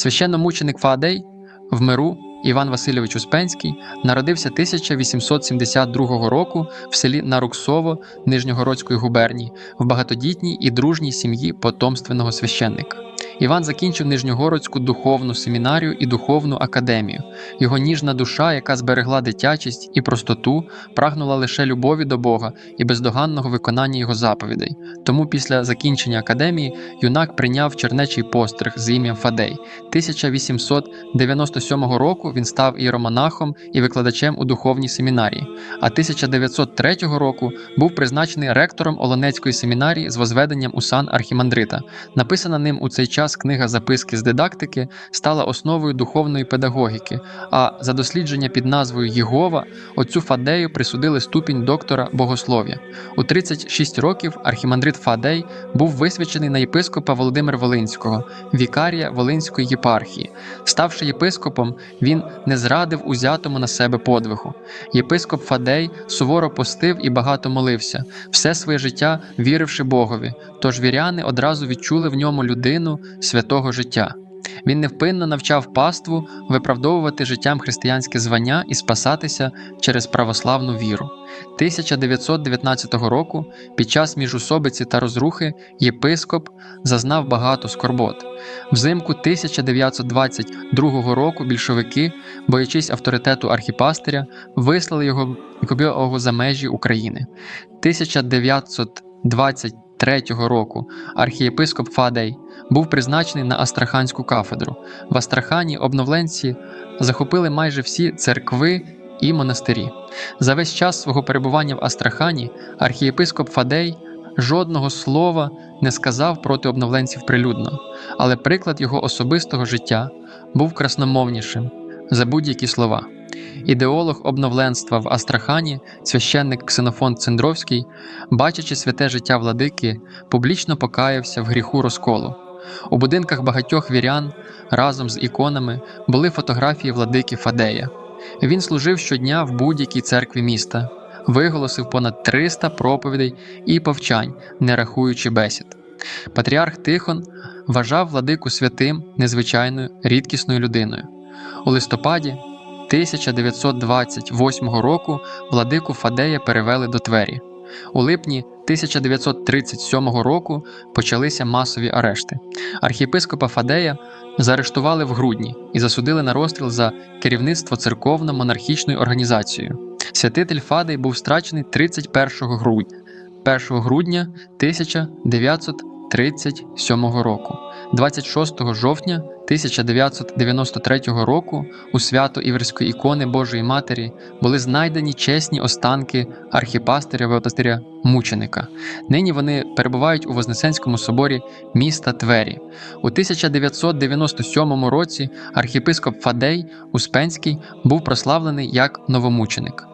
Священномученик Фаадей в миру Іван Васильович Успенський народився 1872 року в селі Наруксово Нижньогородської губернії в багатодітній і дружній сім'ї потомственного священника. Іван закінчив Нижньогородську духовну семінарію і духовну академію. Його ніжна душа, яка зберегла дитячість і простоту, прагнула лише любові до Бога і бездоганного виконання його заповідей. Тому після закінчення академії юнак прийняв чернечий постриг з ім'ям Фадей. 1897 року він став іеромонахом і викладачем у духовній семінарії, а 1903 року був призначений ректором Олонецької семінарії з возведенням у сан архімандрита. Написана ним у цей час книга записки з дидактики стала основою духовної педагогіки. А за дослідження під назвою Єгова отцю Фадею присудили ступінь доктора богослов'я. У 36 років архімандрит Фадей був висвячений на єпископа Володимира Волинського, вікарія Волинської єпархії. Ставши єпископом, він не зрадив узятому на себе подвигу. Єпископ Фадей суворо постив і багато молився, все своє життя віривши Богові. Тож віряни одразу відчули в ньому людину святого життя. Він невпинно навчав паству виправдовувати життям християнське звання і спасатися через православну віру. 1919 року, під час міжусобиці та розрухи, єпископ зазнав багато скорбот. Взимку 1922 року більшовики, боячись авторитету архіпастиря, вислали його за межі України. 1923 року архієпископ Фадей був призначений на Астраханську кафедру. В Астрахані обновленці захопили майже всі церкви і монастирі. За весь час свого перебування в Астрахані архієпископ Фадей жодного слова не сказав проти обновленців прилюдно, але приклад його особистого життя був красномовнішим за будь-які слова. Ідеолог обновленства в Астрахані, священник Ксенофон Цендровський, бачачи святе життя владики, публічно покаявся в гріху розколу. У будинках багатьох вірян разом з іконами були фотографії владики Фадея. Він служив щодня в будь-якій церкві міста, виголосив понад 300 проповідей і повчань, не рахуючи бесід. Патріарх Тихон вважав владику святим, незвичайною, рідкісною людиною. У листопаді 1928 року владику Фадея перевели до Твері. У липні 1937 року почалися масові арешти. Архієпископа Фадея заарештували в грудні і засудили на розстріл за керівництво церковно-монархічною організацією. Святитель Фадей був страчений 31 грудня 1 грудня 1937 року. 26 жовтня 1993 року у свято Іверської ікони Божої Матері були знайдені чесні останки архіпастиря Веотастиря Мученика. Нині вони перебувають у Вознесенському соборі міста Твері. У 1997 році архіпископ Фадей Успенський був прославлений як новомученик.